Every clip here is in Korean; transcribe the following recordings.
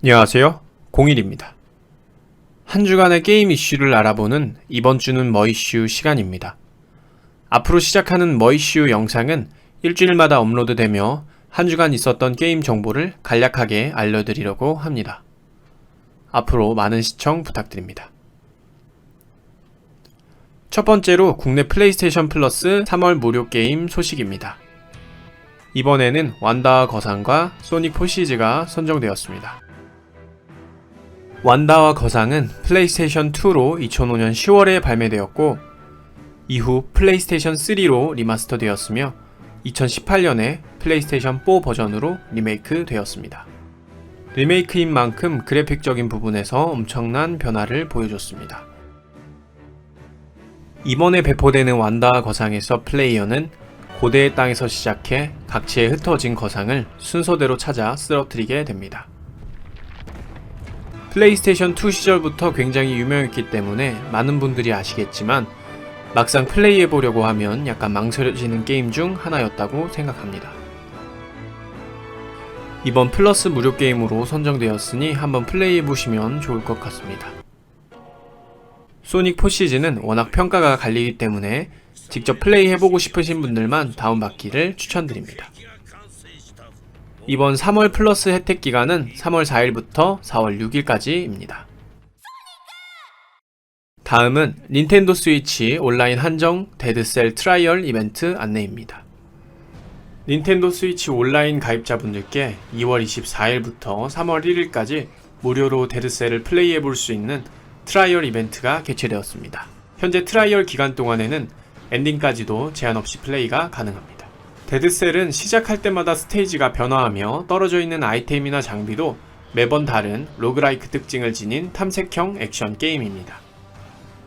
안녕하세요. 공일입니다. 한 주간의 게임 이슈를 알아보는 이번 주는 뭐 이슈 시간입니다. 앞으로 시작하는 뭐 이슈 영상은 일주일마다 업로드되며 한 주간 있었던 게임 정보를 간략하게 알려드리려고 합니다. 앞으로 많은 시청 부탁드립니다. 첫 번째로 국내 플레이스테이션 플러스 3월 무료 게임 소식입니다. 이번에는 완다와 거상과 소닉 포시즈가 선정되었습니다. 완다와 거상은 플레이스테이션 2로 2005년 10월에 발매되었고 이후 플레이스테이션 3로 리마스터 되었으며 2018년에 플레이스테이션 4 버전으로 리메이크 되었습니다. 리메이크인 만큼 그래픽적인 부분에서 엄청난 변화를 보여줬습니다. 이번에 배포되는 완다와 거상에서 플레이어는 고대의 땅에서 시작해 각지에 흩어진 거상을 순서대로 찾아 쓰러뜨리게 됩니다. 플레이스테이션 2 시절부터 굉장히 유명했기 때문에 많은 분들이 아시겠지만 막상 플레이해보려고 하면 약간 망설여지는 게임 중 하나였다고 생각합니다. 이번 플러스 무료 게임으로 선정되었으니 한번 플레이해보시면 좋을 것 같습니다. 소닉 포시즈는 워낙 평가가 갈리기 때문에 직접 플레이해보고 싶으신 분들만 다운받기를 추천드립니다. 이번 3월 플러스 혜택 기간은 3월 4일부터 4월 6일까지입니다. 다음은 닌텐도 스위치 온라인 한정 데드셀 트라이얼 이벤트 안내입니다. 닌텐도 스위치 온라인 가입자분들께 2월 24일부터 3월 1일까지 무료로 데드셀을 플레이해 볼 수 있는 트라이얼 이벤트가 개최되었습니다. 현재 트라이얼 기간 동안에는 엔딩까지도 제한 없이 플레이가 가능합니다. 데드셀은 시작할 때마다 스테이지가 변화하며 떨어져 있는 아이템이나 장비도 매번 다른 로그라이크 특징을 지닌 탐색형 액션 게임입니다.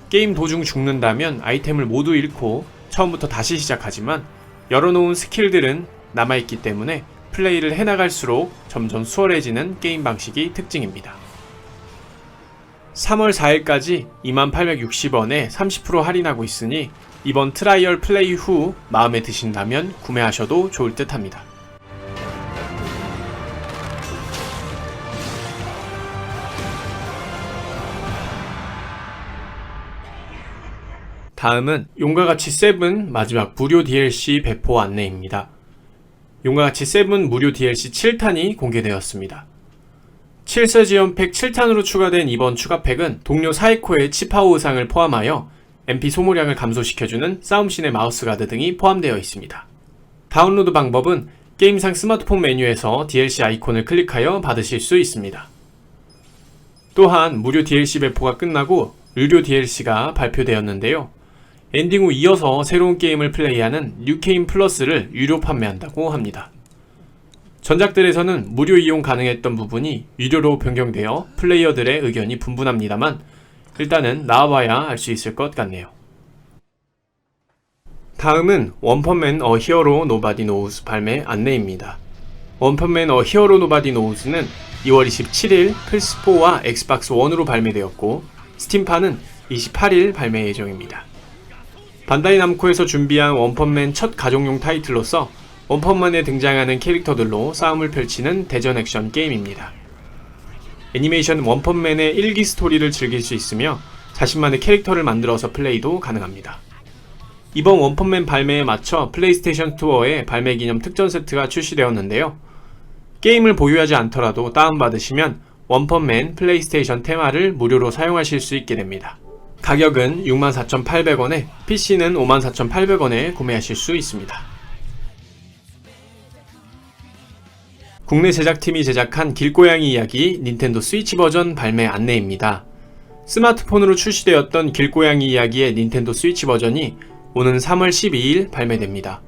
게임 도중 죽는다면 아이템을 모두 잃고 처음부터 다시 시작하지만 열어놓은 스킬들은 남아있기 때문에 플레이를 해나갈수록 점점 수월해지는 게임 방식이 특징입니다. 3월 4일까지 2860원에 30% 할인하고 있으니 이번 트라이얼 플레이 후 마음에 드신다면 구매하셔도 좋을 듯 합니다. 다음은 용과 같이 세븐 마지막 무료 DLC 배포 안내입니다. 용과 같이 세븐 무료 DLC 7탄이 공개되었습니다. 7세 지원팩 7탄으로 추가된 이번 추가팩은 동료 사이코의 치파오 의상을 포함하여 MP 소모량을 감소시켜주는 싸움신의 마우스 가드 등이 포함되어 있습니다. 다운로드 방법은 게임상 스마트폰 메뉴에서 DLC 아이콘을 클릭하여 받으실 수 있습니다. 또한 무료 DLC 배포가 끝나고 유료 DLC가 발표되었는데요. 엔딩 후 이어서 새로운 게임을 플레이하는 뉴게임 플러스를 유료 판매한다고 합니다. 전작들에서는 무료 이용 가능했던 부분이 유료로 변경되어 플레이어들의 의견이 분분합니다만 일단은 나와봐야 알 수 있을 것 같네요. 다음은 원펀맨 어 히어로 노바디 노우스 발매 안내입니다. 원펀맨 어 히어로 노바디 노우스는 2월 27일 플스4와 엑스박스 1으로 발매되었고 스팀판은 28일 발매 예정입니다. 반다이 남코에서 준비한 원펀맨 첫 가족용 타이틀로서 원펀맨에 등장하는 캐릭터들로 싸움을 펼치는 대전 액션 게임입니다. 애니메이션 원펀맨의 일기 스토리를 즐길 수 있으며 자신만의 캐릭터를 만들어서 플레이도 가능합니다. 이번 원펀맨 발매에 맞춰 플레이스테이션 스토어에 발매 기념 특전 세트가 출시되었는데요. 게임을 보유하지 않더라도 다운받으시면 원펀맨 플레이스테이션 테마를 무료로 사용하실 수 있게 됩니다. 가격은 64,800원에 PC는 54,800원에 구매하실 수 있습니다. 국내 제작팀이 제작한 길고양이 이야기 닌텐도 스위치 버전 발매 안내입니다. 스마트폰으로 출시되었던 길고양이 이야기의 닌텐도 스위치 버전이 오는 3월 12일 발매됩니다.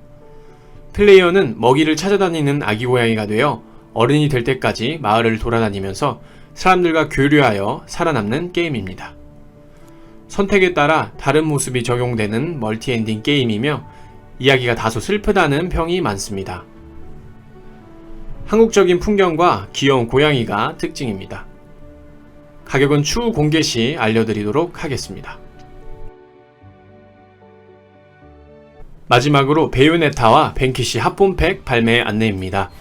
플레이어는 먹이를 찾아다니는 아기 고양이가 되어 어른이 될 때까지 마을을 돌아다니면서 사람들과 교류하여 살아남는 게임입니다. 선택에 따라 다른 모습이 적용되는 멀티엔딩 게임이며 이야기가 다소 슬프다는 평이 많습니다. 한국적인 풍경과 귀여운 고양이가 특징입니다. 가격은 추후 공개 시 알려드리도록 하겠습니다. 마지막으로 베요네타와 벤키시 합본팩 발매 안내입니다.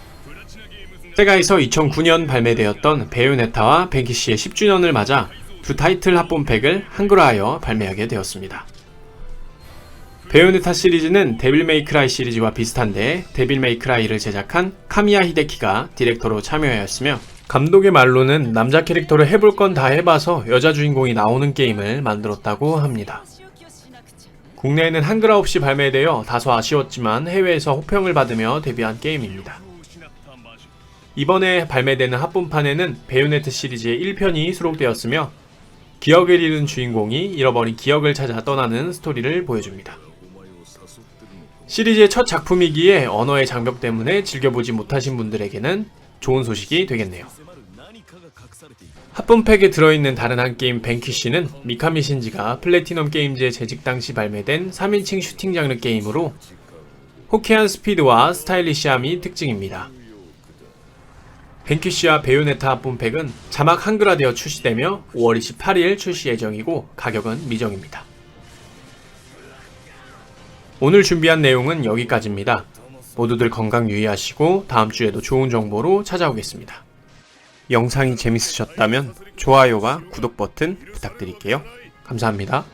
세가에서 2009년 발매되었던 베요네타와 벤키시의 10주년을 맞아 두 타이틀 합본팩을 한글화하여 발매하게 되었습니다. 베요네타 시리즈는 데빌 메이크라이 시리즈와 비슷한데 데빌 메이크라이를 제작한 카미야 히데키가 디렉터로 참여하였으며 감독의 말로는 남자 캐릭터를 해볼 건 다 해봐서 여자 주인공이 나오는 게임을 만들었다고 합니다. 국내에는 한글화 없이 발매되어 다소 아쉬웠지만 해외에서 호평을 받으며 데뷔한 게임입니다. 이번에 발매되는 합본판에는 베요네트 시리즈의 1편이 수록되었으며 기억을 잃은 주인공이 잃어버린 기억을 찾아 떠나는 스토리를 보여줍니다. 시리즈의 첫 작품이기에 언어의 장벽 때문에 즐겨보지 못하신 분들에게는 좋은 소식이 되겠네요. 합본팩에 들어있는 다른 한 게임 뱅키쉬는 미카미 신지가 플래티넘 게임즈에 재직 당시 발매된 3인칭 슈팅 장르 게임으로 호쾌한 스피드와 스타일리시함이 특징입니다. 뱅키쉬와 베요네타 합본팩은 자막 한글화되어 출시되며 5월 28일 출시 예정이고 가격은 미정입니다. 오늘 준비한 내용은 여기까지입니다. 모두들 건강 유의하시고 다음 주에도 좋은 정보로 찾아오겠습니다. 영상이 재밌으셨다면 좋아요와 구독 버튼 부탁드릴게요. 감사합니다.